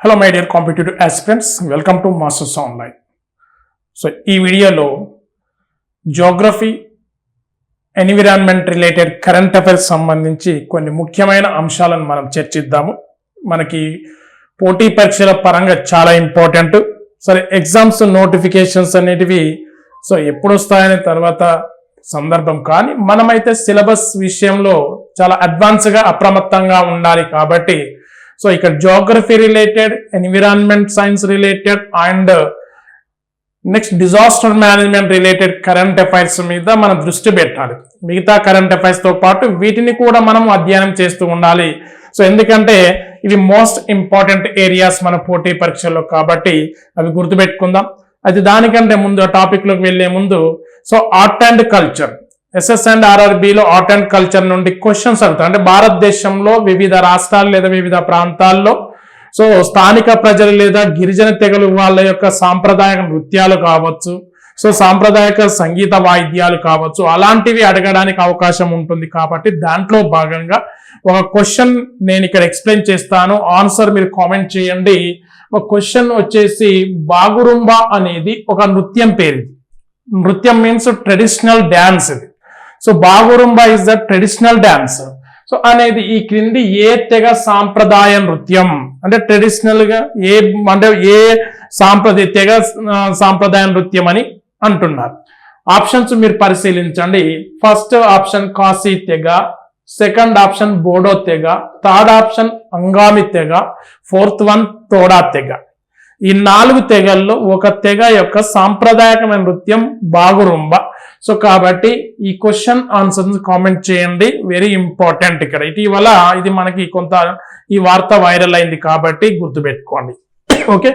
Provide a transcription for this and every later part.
Hello my dear competitive aspirants welcome to Masters Online so ఈ వీడియోలో geography environment related current affairs సంబంధించి కొన్ని ముఖ్యమైన అంశాలను మనం చర్చిద్దాము. మనకి పోటీ పరీక్షల పరంగా చాలా ఇంపార్టెంట్ సరే ఎగ్జామ్స్ నోటిఫికేషన్స్ అనేటివి సో ఎప్పుడు వస్తాయనే తర్వాత సందర్భం. కానీ మనమైతే సిలబస్ విషయంలో చాలా అడ్వాన్స్గా అప్రమత్తంగా ఉండాలి కాబట్టి సో ఇక్కడ geography related environment science related and next disaster management related current affairs మీద మనం దృష్టి పెట్టాలి. మిగతా కరెంట్ అఫైర్స్తో పాటు వీటిని కూడా మనం అధ్యయనం చేస్తూ ఉండాలి. సో ఎందుకంటే ఇవి మోస్ట్ ఇంపార్టెంట్ ఏరియాస్ మన పోటీ పరీక్షల్లో కాబట్టి అవి గుర్తుపెట్టుకుందాం. అది దానికంటే ముందు ఆ టాపిక్లోకి వెళ్ళే ముందు so art and culture SS and ఆర్ఆర్బిలో art and culture నుండి క్వశ్చన్స్ అడుగుతారు. అంటే భారతదేశంలో వివిధ రాష్ట్రాలు లేదా వివిధ ప్రాంతాల్లో సో స్థానిక ప్రజలు లేదా గిరిజన తెగలు వాళ్ళ యొక్క సాంప్రదాయక నృత్యాలు కావచ్చు సో సాంప్రదాయక సంగీత వాయిద్యాలు కావచ్చు అలాంటివి అడగడానికి అవకాశం ఉంటుంది. కాబట్టి దాంట్లో భాగంగా ఒక క్వశ్చన్ నేను ఇక్కడ ఎక్స్ప్లెయిన్ చేస్తాను. ఆన్సర్ మీరు కామెంట్ చేయండి. ఒక క్వశ్చన్ వచ్చేసి బాగురుంబా అనేది ఒక నృత్యం పేరు. నృత్యం మీన్స్ ట్రెడిషనల్ డ్యాన్స్ ఇది. So Bagurumba is the traditional dance so అనేది ఈ క్రింది ఏ తెగ సాంప్రదాయ నృత్యం? అంటే ట్రెడిషనల్గా ఏ అంటే ఏ సాంప్రదాయ తెగ సాంప్రదాయ నృత్యం అని అంటున్నారు. ఆప్షన్స్ మీరు పరిశీలించండి. ఫస్ట్ ఆప్షన్ కాశీ తెగ. సెకండ్ ఆప్షన్ బోడో తెగ. థర్డ్ ఆప్షన్ అంగామి తెగ. ఫోర్త్ వన్ తోడా తెగ. ఈ నాలుగు తెగల్లో ఒక తెగ యొక్క సాంప్రదాయకమైన నృత్యం బాగురుంబ సో కాబట్టి ఈ క్వశ్చన్ ఆన్సర్ కామెంట్ చేయండి. వెరీ ఇంపార్టెంట్ ఇక్కడ. ఇటీవల ఇది మనకి కొంత ఈ వార్త వైరల్ అయింది కాబట్టి గుర్తుపెట్టుకోండి. ఓకే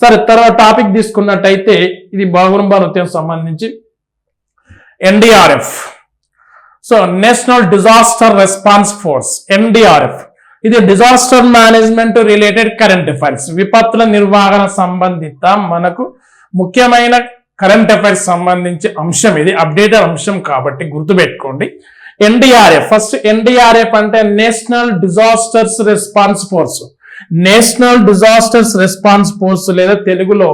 సరే తర్వాత టాపిక్ తీసుకున్నట్టయితే ఇది బాగురుంబ నృత్యం సంబంధించి NDRF so national disaster response force NDRF ఇది disaster management related current affairs విపత్తుల నిర్వహణ సంబంధిత మనకు ముఖ్యమైన కరెంట్ అఫైర్స్ సంబంధించి అంశం ఇది అప్డేటెడ్ అంశం కాబట్టి గుర్తుపెట్టుకోండి. ఎన్డీఆర్ఎఫ్ ఫస్ట్ ఎన్డీఆర్ఎఫ్ అంటే national disasters response force national disasters response force లేదా తెలుగులో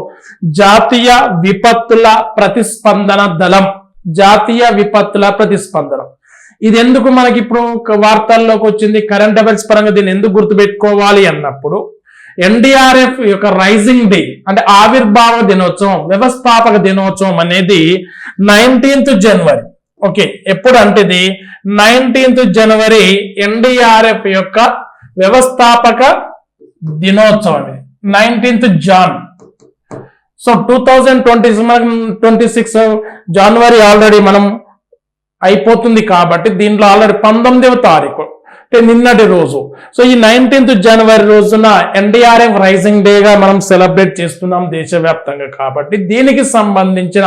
జాతీయ విపత్తుల ప్రతిస్పందన దళం. జాతీయ విపత్తుల ప్రతిస్పందన. ఇది ఎందుకు మనకి ఇప్పుడు వార్తల్లోకి వచ్చింది? కరెంట్ అఫైర్స్ పరంగా దీన్ని ఎందుకు గుర్తుపెట్టుకోవాలి అన్నప్పుడు ఎన్డీఆర్ఎఫ్ యొక్క రైజింగ్ డే అంటే ఆవిర్భావ దినోత్సవం వ్యవస్థాపక దినోత్సవం అనేది నైన్టీన్త్ జనవరి ఓకే ఎప్పుడు అంటే ఇది నైన్టీన్త్ జనవరి ఎన్డీఆర్ఎఫ్ యొక్క వ్యవస్థాపక దినోత్సవం ఇది. Nineteenth Jan so two thousand twenty twenty six January already మనం అయిపోతుంది కాబట్టి దీంట్లో ఆల్రెడీ పంతొమ్మిదవ తారీఖు. అంటే నిన్నటి రోజు. సో ఈ నైన్టీన్త్ జనవరి రోజున ఎన్డీఆర్ఎఫ్ రైజింగ్ డేగా మనం సెలబ్రేట్ చేస్తున్నాం దేశవ్యాప్తంగా కాబట్టి దీనికి సంబంధించిన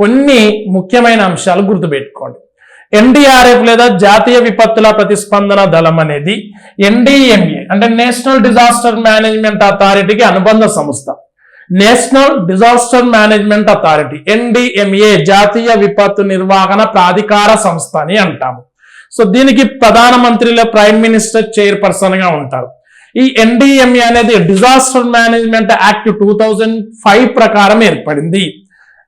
కొన్ని ముఖ్యమైన అంశాలు గుర్తుపెట్టుకోండి. ఎన్డీఆర్ఎఫ్ లేదా జాతీయ విపత్తుల ప్రతిస్పందన దళం అనేది ఎన్డీఎంఏ అంటే నేషనల్ డిజాస్టర్ మేనేజ్మెంట్ అథారిటీకి అనుబంధ సంస్థ. National disaster management authority NDMA జాతీయ విపత్తు నిర్వహణ ప్రాధికార సంస్థ అని అంటాము. సో దీనికి ప్రధానమంత్రిలో ప్రైమ్ మినిస్టర్ చైర్పర్సన్గా ఉంటారు. ఈ ఎన్డిఎంఏ అనేది disaster management act two five ప్రకారం ఏర్పడింది.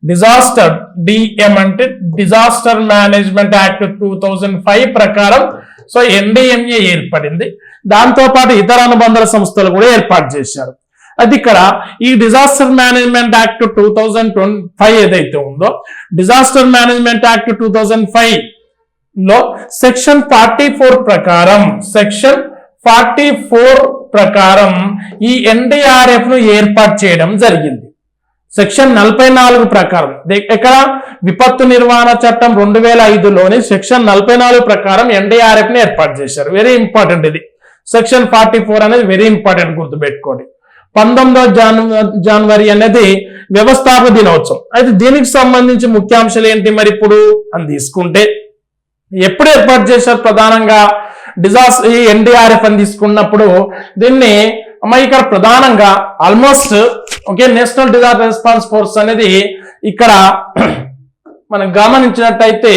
డిజాస్టర్ డిఎం అంటే disaster management act two five ప్రకారం సో ఎన్డిఎంఏ ఏర్పడింది. దాంతో పాటు ఇతర అనుబంధ సంస్థలు కూడా ఏర్పాటు చేశారు. అది ఇక్కడ ఈ disaster management act two thousand five ఏదైతే ఉందో disaster management act two five లో సెక్షన్ ఫార్టీ ఫోర్ ప్రకారం సెక్షన్ ఫార్టీ ఫోర్ ప్రకారం ఈ ఎన్డీఆర్ఎఫ్ను ఏర్పాటు చేయడం జరిగింది. సెక్షన్ నలభై నాలుగు ప్రకారం ఇక్కడ విపత్తు నిర్వహణ చట్టం రెండు వేల ఐదులోని సెక్షన్ నలభై నాలుగు ప్రకారం ఎన్డీఆర్ఎఫ్ని ఏర్పాటు చేశారు. వెరీ ఇంపార్టెంట్ ఇది. సెక్షన్ ఫార్టీ ఫోర్ అనేది వెరీ ఇంపార్టెంట్ గుర్తుపెట్టుకోండి. పంతొమ్మిదవ జాన్ జనవరి అనేది వ్యవస్థాపక దినోత్సవం. అయితే దీనికి సంబంధించి ముఖ్యాంశాలు ఏంటి మరి ఇప్పుడు? అని తీసుకుంటే ఎప్పుడు ఏర్పాటు చేశారు ప్రధానంగా? డిజాస్టర్ ఈ ఎన్డీఆర్ఎఫ్ అని తీసుకున్నప్పుడు దీన్ని ఇక్కడ ప్రధానంగా almost okay national disaster response force అనేది ఇక్కడ మనం గమనించినట్టయితే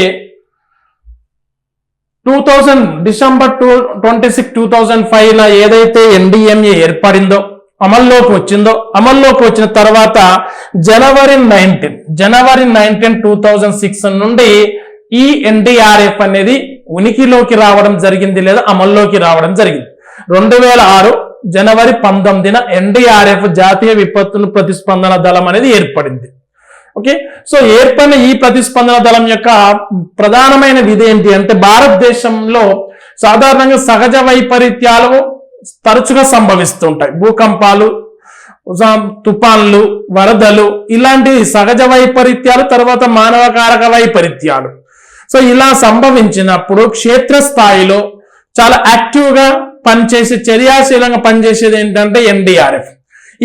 two thousand December two twenty six two thousand ఫైవ్లో ఏదైతే ఎన్డీఎంఏ ఏర్పడిందో అమల్లోకి వచ్చిందో అమల్లోకి వచ్చిన తర్వాత January nineteen January nineteen two thousand six నుండి ఈ ఎన్డీఆర్ఎఫ్ అనేది ఉనికిలోకి రావడం జరిగింది లేదా అమల్లోకి రావడం జరిగింది. రెండు వేల ఆరు జనవరి పంతొమ్మిదిన ఎన్డీఆర్ఎఫ్ జాతీయ విపత్తులు ప్రతిస్పందన దళం అనేది ఏర్పడింది. ఓకే? సో ఏర్పడిన ఈ ప్రతిస్పందన దళం యొక్క ప్రధానమైన విధి ఏంటి అంటే భారతదేశంలో సాధారణంగా సహజ వైపరీత్యాలు తరచుగా సంభవిస్తుంటాయి. భూకంపాలు తుఫాన్లు వరదలు ఇలాంటి సహజ వైపరీత్యాలు తర్వాత మానవకారక వైపరీత్యాలు. సో ఇలా సంభవించినప్పుడు క్షేత్రస్థాయిలో చాలా యాక్టివ్గా పనిచేసే చర్యాశీలంగా పనిచేసేది ఏంటంటే ఎన్డీఆర్ఎఫ్.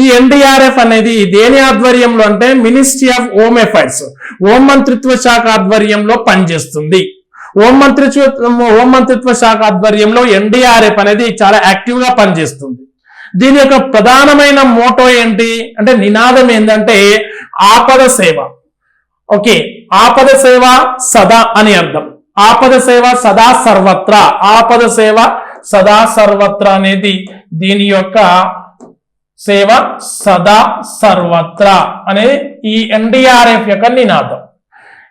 ఈ ఎన్డీఆర్ఎఫ్ అనేది దేని ఆధ్వర్యంలో అంటే ministry of home affairs home మంత్రిత్వ శాఖ ఆధ్వర్యంలో పనిచేస్తుంది. హోం మంత్రిత్వ హోం మంత్రిత్వ శాఖ ఆధ్వర్యంలో ఎన్డీఆర్ఎఫ్ అనేది చాలా యాక్టివ్గా పనిచేస్తుంది. దీని యొక్క ప్రధానమైన మోటో ఏంటి అంటే నినాదం ఏంటంటే ఆపద సేవ. ఓకే ఆపద సేవ సదా అని అర్థం. ఆపద సేవ సదా సర్వత్రా. ఆపద సేవ సదా సర్వత్ర అనేది దీని యొక్క సేవ సదా సర్వత్రా అనేది ఈ ఎన్డీఆర్ఎఫ్ యొక్క నినాదం.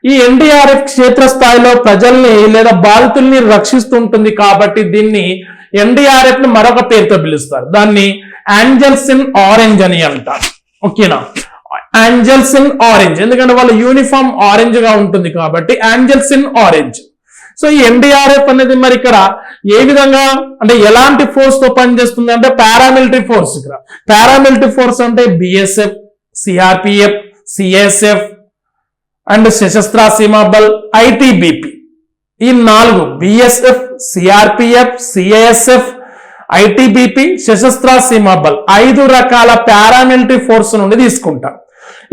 ఈ ఎన్డీఆర్ఎఫ్ క్షేత్రస్థాయిలో ప్రజల్ని లేదా బాధితుల్ని రక్షిస్తుంటుంది కాబట్టి దీన్ని ఎన్డీఆర్ఎఫ్ని మరొక పేరుతో పిలుస్తారు. దాన్ని ఏంజల్స్ ఇన్ ఆరెంజ్ అని అంటారు. ఓకేనా? ఏంజల్స్ ఇన్ ఆరెంజ్ ఎందుకంటే వాళ్ళ యూనిఫామ్ ఆరెంజ్గా ఉంటుంది కాబట్టి ఏంజల్స్ ఇన్ ఆరెంజ్ సో ఈ ఎన్డీఆర్ఎఫ్ అనేది మరి ఇక్కడ ఏ విధంగా అంటే ఎలాంటి ఫోర్స్తో పనిచేస్తుంది అంటే పారామిలిటరీ ఫోర్స్ ఇక్కడ. పారామిలిటరీ ఫోర్స్ అంటే BSF CRPF CSF and Sashastra Seema Bal ITBP ఈ నాలుగు BSF CRPF CSF ITBP Sashastra Seema Bal ఐదు రకాల పారామిలిటరీ ఫోర్స్ నుండి తీసుకుంటారు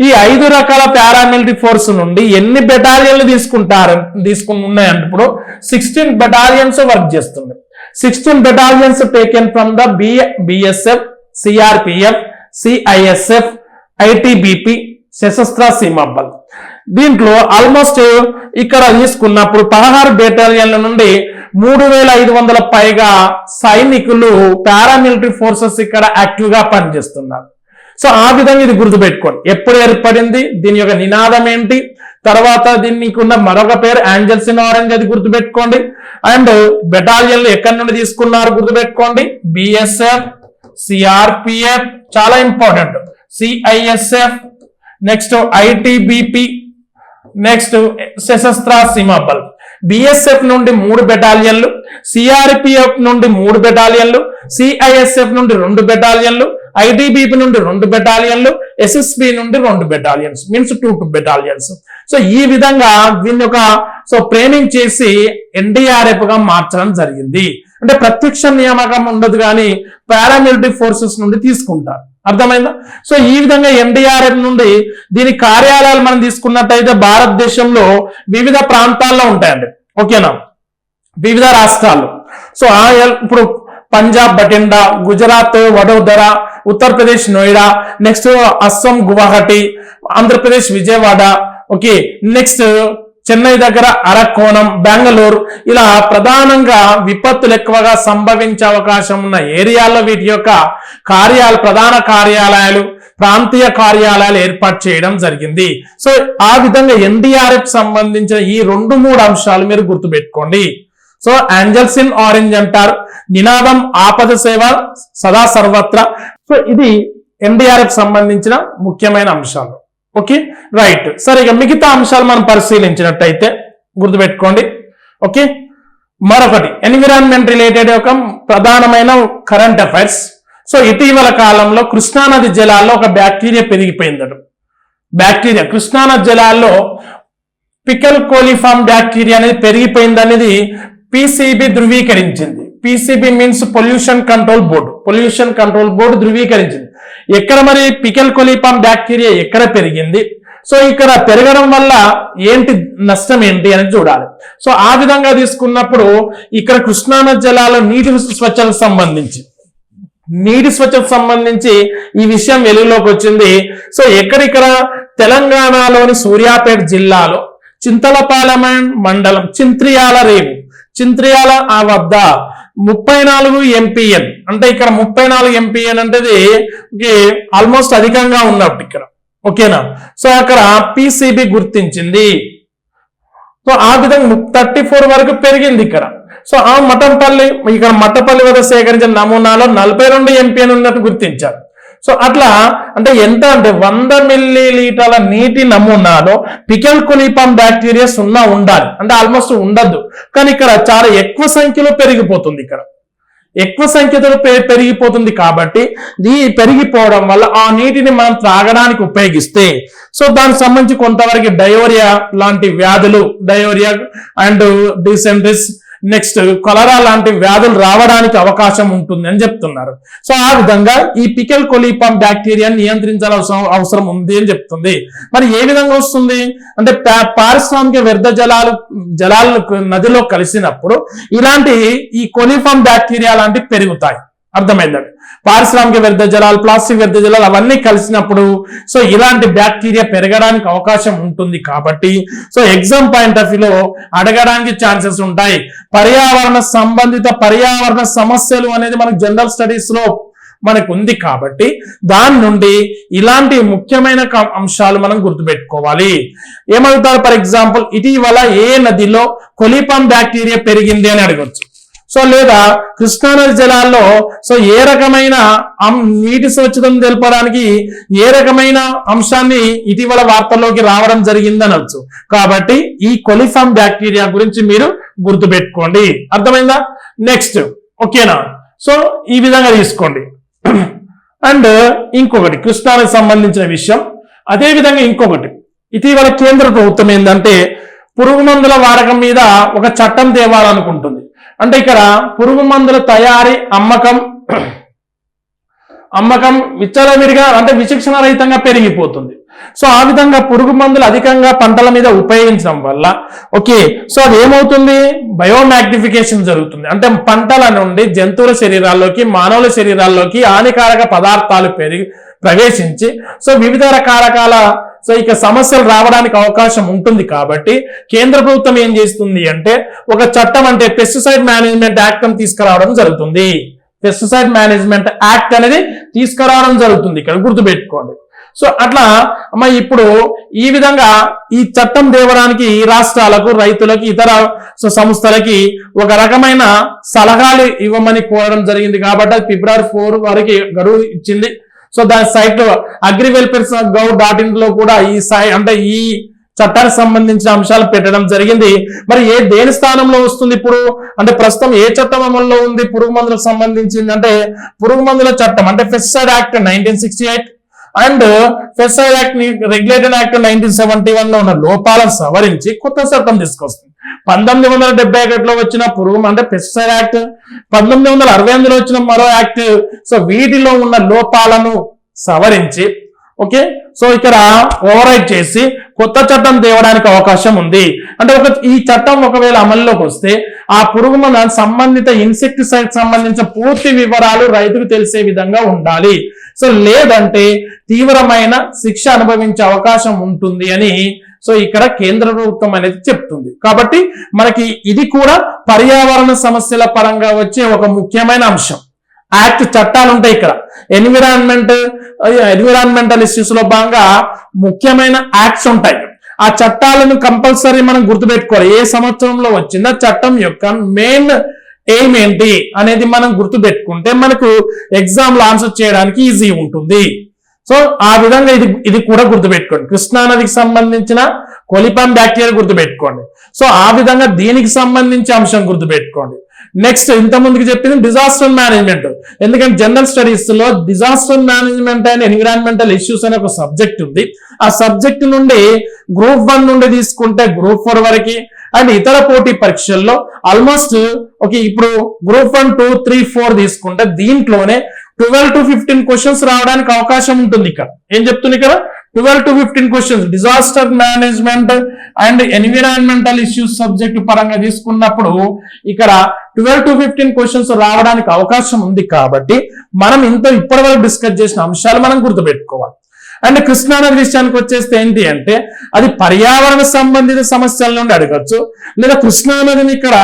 ఈ ఐదు రకాల పారామిలిటరీ ఫోర్స్ నుండి ఎన్ని బెటాలియన్లు తీసుకుంటారు? తీసుకుని ఉన్నాయంటప్పుడు సిక్స్టీన్ బెటాలియన్స్ వర్క్ చేస్తుంది. Sixteen battalions taken from the B BSF CRPF CISF ITBP Sashastra Seema Bal దీంట్లో ఆల్మోస్ట్ ఇక్కడ తీసుకున్నప్పుడు పదహారు బెటాలియన్ల నుండి మూడు వేల ఐదు వందల పైగా సైనికులు పారామిలిటరీ ఫోర్సెస్ ఇక్కడ యాక్టివ్గా పనిచేస్తున్నారు. సో ఆ విధంగా ఇది గుర్తుపెట్టుకోండి. ఎప్పుడు ఏర్పడింది? దీని యొక్క నినాదం ఏంటి? తర్వాత దీనికి ఉన్న మరొక పేరు యాంజల్స్ ఇన్ ఆరెంజ్ అది గుర్తుపెట్టుకోండి. అండ్ బెటాలియన్లు ఎక్కడి నుండి తీసుకున్నారు గుర్తుపెట్టుకోండి? బిఎస్ఎఫ్ సిఆర్పిఎఫ్ చాలా important. CISF next ITBP next Sashastra Seema Bal. BSF నుండి మూడు బెటాలియన్లు సిఆర్పిఎఫ్ నుండి మూడు బెటాలియన్లు సిఐఎస్ఎఫ్ నుండి రెండు బెటాలియన్లు ఐటీబీపీ నుండి రెండు బెటాలియన్లు ఎస్ఎస్బి నుండి రెండు battalions means two two battalions so ఈ విధంగా దీన్ని ఒక సో ట్రైనింగ్ చేసి ఎన్డీఆర్ఎఫ్గా మార్చడం జరిగింది. అంటే ప్రత్యక్ష నియామకం ఉండదు కానీ పారామిలిటరీ ఫోర్సెస్ నుండి తీసుకుంటారు. అర్థమైందా? సో ఈ విధంగా ఎన్డీఆర్ఎఫ్ నుండి దీని కార్యాలయాలు మనం తీసుకున్నట్టయితే భారతదేశంలో వివిధ ప్రాంతాల్లో ఉంటాయండి. ఓకేనా? వివిధ రాష్ట్రాలు. సో ఇప్పుడు Punjab Bathinda Gujarat Vadodara Uttar Pradesh Noida next Assam Guwahati Andhra Pradesh Vijayawada. Okay next Chennai దగ్గర అరకోణం బెంగళూరు. ఇలా ప్రధానంగా విపత్తులు ఎక్కువగా సంభవించే అవకాశం ఉన్న ఏరియాల్లో వీటి యొక్క కార్యాలు ప్రధాన కార్యాలయాలు ప్రాంతీయ కార్యాలయాలు ఏర్పాటు చేయడం జరిగింది. సో ఆ విధంగా ఎన్డీఆర్ఎఫ్ సంబంధించిన ఈ రెండు మూడు అంశాలు మీరు గుర్తుపెట్టుకోండి. సో ఏంజల్స్ ఇన్ ఆరెంజ్ అంటారు. నినాదం ఆపద సేవ సదా సర్వత్ర. సో ఇది ఎన్డీఆర్ఎఫ్ సంబంధించిన ముఖ్యమైన అంశాలు. ఓకే? రైట్. సరే ఇక మిగతా అంశాలు మనం పరిశీలించినట్టయితే గుర్తుపెట్టుకోండి. ఓకే? మరొకటి ఎన్విరాన్మెంట్ రిలేటెడ్ ఒక ప్రధానమైన కరెంట్ అఫైర్స్. సో ఇటీవల కాలంలో కృష్ణానది జలాల్లో ఒక బ్యాక్టీరియా పెరిగిపోయిందట. బ్యాక్టీరియా కృష్ణానది జలాల్లో పికల్ కోలిఫామ్ బ్యాక్టీరియా అనేది పెరిగిపోయింది అనేది PCB ధృవీకరించింది. PCB means pollution control board pollution control board ధృవీకరించింది. ఎక్కడ మరి పికెల్ కొలిపాం బ్యాక్టీరియా ఎక్కడ పెరిగింది? సో ఇక్కడ పెరగడం వల్ల ఏంటి నష్టం ఏంటి అని చూడాలి. సో ఆ విధంగా తీసుకున్నప్పుడు ఇక్కడ కృష్ణానది జలాల నీటి స్వచ్ఛతకు సంబంధించి. నీటి స్వచ్ఛతకు సంబంధించి ఈ విషయం వెలుగులోకి వచ్చింది. సో ఎక్కడిక్కడ? తెలంగాణలోని సూర్యాపేట జిల్లాలో చింతలపాలెం మండలం చింత్రియాల రేవు. చింత్రియాల ఆ వద్ద ముప్పై నాలుగు ఎంపీఎన్ అంటే ఇక్కడ ముప్పై నాలుగు ఎంపీఎన్ అంటేది ఆల్మోస్ట్ అధికంగా ఉన్నప్పుడు ఇక్కడ. ఓకేనా? సో అక్కడ పిసిబి గుర్తించింది. సో ఆ విధంగా థర్టీ ఫోర్ వరకు పెరిగింది ఇక్కడ. సో ఆ మఠంపల్లి ఇక్కడ మఠపల్లి వద్ద సేకరించిన నమూనాలో నలభై రెండు ఎంపీఎన్ ఉన్నట్టు గుర్తించారు. సో అట్లా అంటే ఎంత అంటే వంద మిల్లీ లీటర్ల నీటి నమూనాలో పికెల్ కులీపం బ్యాక్టీరియా సున్నా ఉండాలి. అంటే ఆల్మోస్ట్ ఉండద్దు. కానీ ఇక్కడ చాలా ఎక్కువ సంఖ్యలో పెరిగిపోతుంది ఇక్కడ. ఎక్కువ సంఖ్యలో పె- పెరిగిపోతుంది కాబట్టి ఈ పెరిగిపోవడం వల్ల ఆ నీటిని మనం త్రాగడానికి ఉపయోగిస్తే సో దానికి సంబంధించి కొంతవరకు డయోరియా లాంటి వ్యాధులు diarrhoea and dysentery next cholera లాంటి వ్యాధులు రావడానికి అవకాశం ఉంటుంది అని చెప్తున్నారు. సో ఆ విధంగా ఈ పికెల్ కొలిపం బ్యాక్టీరియాని నియంత్రించాల్సిన అవసరం ఉంది అని చెప్తుంది. మరి ఏ విధంగా వస్తుంది? అంటే పారిశ్రామిక వ్యర్థ జలాలు జలాలు నదిలో కలిసినప్పుడు ఇలాంటి ఈ కొలీఫామ్ బ్యాక్టీరియా లాంటివి పెరుగుతాయి. అర్థమైందండి పారిశ్రామిక వ్యర్థ జలాలు ప్లాస్టిక్ వ్యర్థ జలాలు అవన్నీ కలిసినప్పుడు సో ఇలాంటి బ్యాక్టీరియా పెరగడానికి అవకాశం ఉంటుంది కాబట్టి సో ఎగ్జామ్ పాయింట్ ఆఫ్ వ్యూలో అడగడానికి ఛాన్సెస్ ఉంటాయి. పర్యావరణ సంబంధిత పర్యావరణ సమస్యలు అనేది మనకు జనరల్ స్టడీస్లో మనకు ఉంది కాబట్టి దాని నుండి ఇలాంటి ముఖ్యమైన అంశాలు మనం గుర్తుపెట్టుకోవాలి. ఏమవుతారు ఫర్ ఎగ్జాంపుల్ ఇటీవల ఏ నదిలో కొలిపం బ్యాక్టీరియా పెరిగింది అని అడగచ్చు. సో లేదా కృష్ణానది జలాల్లో సో ఏ రకమైన నీటి స్వచ్ఛతను తెలపడానికి ఏ రకమైన అంశాన్ని ఇటీవల వార్తల్లోకి రావడం జరిగిందనవచ్చు కాబట్టి ఈ కొలిఫామ్ బ్యాక్టీరియా గురించి మీరు గుర్తుపెట్టుకోండి. అర్థమైందా? నెక్స్ట్ ఓకేనా? సో ఈ విధంగా తీసుకోండి. అండ్ ఇంకొకటి కృష్ణానికి సంబంధించిన విషయం. అదే విధంగా ఇంకొకటి ఇటీవల కేంద్ర ప్రభుత్వం ఏంటంటే పురుగు మందుల వాడకం మీద ఒక చట్టం తేవాలనుకుంటుంది. అంటే ఇక్కడ పురుగు మందుల తయారీ అమ్మకం అమ్మకం విచ్చలవిడిగా అంటే విచక్షణ రహితంగా పెరిగిపోతుంది. సో ఆ విధంగా పురుగు మందులు అధికంగా పంటల మీద ఉపయోగించడం వల్ల ఓకే సో అది ఏమవుతుంది? బయోమాగ్నిఫికేషన్ జరుగుతుంది. అంటే పంటల నుండి జంతువుల శరీరాల్లోకి మానవుల శరీరాల్లోకి హానికారక పదార్థాలు పెరిగి ప్రవేశించి సో వివిధ రకరకాల సో ఇక సమస్యలు రావడానికి అవకాశం ఉంటుంది కాబట్టి కేంద్ర ప్రభుత్వం ఏం చేస్తుంది అంటే ఒక చట్టం అంటే పెస్టిసైడ్ మేనేజ్మెంట్ యాక్ట్ అని తీసుకురావడం జరుగుతుంది. పెస్టిసైడ్ మేనేజ్మెంట్ యాక్ట్ అనేది తీసుకురావడం జరుగుతుంది. ఇక్కడ గుర్తుపెట్టుకోండి. సో అట్లా అమ్మ ఇప్పుడు ఈ విధంగా ఈ చట్టం తేవడానికి రాష్ట్రాలకు రైతులకు ఇతర సంస్థలకి ఒక రకమైన సలహాలు ఇవ్వమని కోరడం జరిగింది కాబట్టి ఫిబ్రవరి ఫోర్ వరకు గడువు ఇచ్చింది. సో దాని site agri welfare gov dot ఇన్లో కూడా ఈ సై అంటే ఈ చట్టానికి సంబంధించిన అంశాలు పెట్టడం జరిగింది. మరి ఏ దేని స్థానంలో వస్తుంది ఇప్పుడు? అంటే ప్రస్తుతం ఏ చట్టం అమల్లో ఉంది? పురుగు మందులకు సంబంధించింది అంటే పురుగు మందుల చట్టం అంటే pesticide act nineteen sixty eight and pesticide act regulated act nineteen seventy వన్లో ఉన్న లోపాలను సవరించి కొత్త చట్టం తీసుకొస్తుంది. పంతొమ్మిది వందల డెబ్బై ఒకటిలో వచ్చిన పురుగు అంటే పెస్టిసైడ్ యాక్ట్ పంతొమ్మిది వందల అరవై ఎనిమిదిలో వచ్చిన మరో యాక్ట్. సో వీటిలో ఉన్న లోపాలను సవరించి ఓకే? సో ఇక్కడ ఓవరైడ్ చేసి కొత్త చట్టం తేవడానికి అవకాశం ఉంది. అంటే ఒక ఈ చట్టం ఒకవేళ అమల్లోకి వస్తే ఆ పురుగు మందు సంబంధిత ఇన్సెక్టిసైడ్ సంబంధించిన పూర్తి వివరాలు రైతుకు తెలిసే విధంగా ఉండాలి. సో లేదంటే తీవ్రమైన శిక్ష అనుభవించే అవకాశం ఉంటుంది అని సో ఇక్కడ కేంద్ర ప్రభుత్వం అనేది చెప్తుంది. కాబట్టి మనకి ఇది కూడా పర్యావరణ సమస్యల పరంగా వచ్చే ఒక ముఖ్యమైన అంశం. యాక్ట్ చట్టాలు ఉంటాయి ఇక్కడ. ఎన్విరాన్మెంట్ ఎన్విరాన్మెంటల్ ఇష్యూస్లో భాగంగా ముఖ్యమైన యాక్ట్స్ ఉంటాయి. ఆ చట్టాలను కంపల్సరీ మనం గుర్తుపెట్టుకోవాలి. ఏ సంవత్సరంలో వచ్చిందో చట్టం యొక్క మెయిన్ ఎయిమ్ ఏంటి అనేది మనం గుర్తుపెట్టుకుంటే మనకు ఎగ్జామ్లు ఆన్సర్ చేయడానికి ఈజీ ఉంటుంది. సో ఆ విధంగా ఇది ఇది కూడా గుర్తుపెట్టుకోండి. కృష్ణా నదికి సంబంధించిన కొలిపం బ్యాక్టీరియా గుర్తుపెట్టుకోండి. సో ఆ విధంగా దీనికి సంబంధించి అంశం గుర్తుపెట్టుకోండి. నెక్స్ట్ ఇంత ముందుకు చెప్పింది డిజాస్టర్ మేనేజ్మెంట్ ఎందుకంటే జనరల్ స్టడీస్లో disaster management and environmental issues అనే ఒక సబ్జెక్ట్ ఉంది. ఆ సబ్జెక్ట్ నుండి గ్రూప్ వన్ నుండి తీసుకుంటే గ్రూప్ ఫోర్ వరకు అండ్ ఇతర పోటీ పరీక్షల్లో ఆల్మోస్ట్ ఓకే ఇప్పుడు group one two three four తీసుకుంటే దీంట్లోనే ట్వెల్వ్ టు ఫిఫ్టీన్ క్వశ్చన్స్ రావడానికి అవకాశం ఉంటుంది ఇక్కడ. ఏం చెప్తుంది ఇక్కడ? Twelve to fifteen questions disaster management and environmental issues subject పరంగా తీసుకున్నప్పుడు ఇక్కడ ట్వెల్వ్ టు ఫిఫ్టీన్ క్వశ్చన్స్ రావడానికి అవకాశం ఉంది కాబట్టి మనం ఇంత ఇప్పటివరకు డిస్కస్ చేసిన అంశాలు మనం గుర్తుపెట్టుకోవాలి. అండ్ కృష్ణానది విషయానికి వచ్చేస్తే ఏంటి అంటే అది పర్యావరణ సంబంధిత సమస్యల నుండి అడగచ్చు లేదా కృష్ణానదిని ఇక్కడ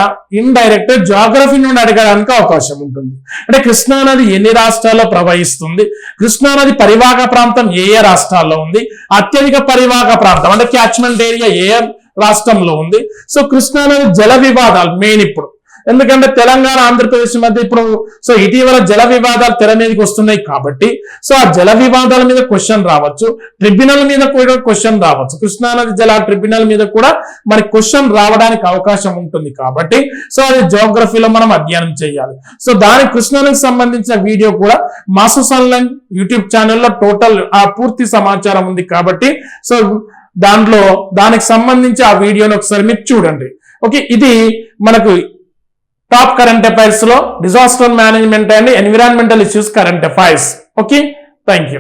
ఇండైరెక్ట్ జాగ్రఫీ నుండి అడగడానికి అవకాశం ఉంటుంది. అంటే కృష్ణానది ఎన్ని రాష్ట్రాల్లో ప్రవహిస్తుంది కృష్ణానది పరివాహక ప్రాంతం ఏ ఏ రాష్ట్రాల్లో ఉంది అత్యధిక పరివాహక ప్రాంతం అంటే క్యాచ్మెంట్ ఏరియా ఏ రాష్ట్రంలో ఉంది. సో కృష్ణానది జల వివాదాలు మెయిన్ ఇప్పుడు. ఎందుకంటే తెలంగాణ ఆంధ్రప్రదేశ్ మధ్య ఇప్పుడు సో ఇటీవల జల వివాదాలు తెర మీదకి వస్తున్నాయి కాబట్టి సో ఆ జల వివాదాల మీద క్వశ్చన్ రావచ్చు ట్రిబ్యునల్ మీద కూడా క్వశ్చన్ రావచ్చు. కృష్ణానది జల ట్రిబ్యునల్ మీద కూడా మనకి క్వశ్చన్ రావడానికి అవకాశం ఉంటుంది కాబట్టి సో అది జోగ్రఫీలో మనం అధ్యయనం చేయాలి. సో దాని కృష్ణానికి సంబంధించిన వీడియో కూడా మాసు సన్లైన్ యూట్యూబ్ ఛానల్లో టోటల్ ఆ పూర్తి సమాచారం ఉంది కాబట్టి సో దాంట్లో దానికి సంబంధించి ఆ వీడియోని ఒకసారి మీరు చూడండి. ఓకే ఇది మనకు top current అఫైర్స్లో disaster management and environmental issues current affairs okay thank you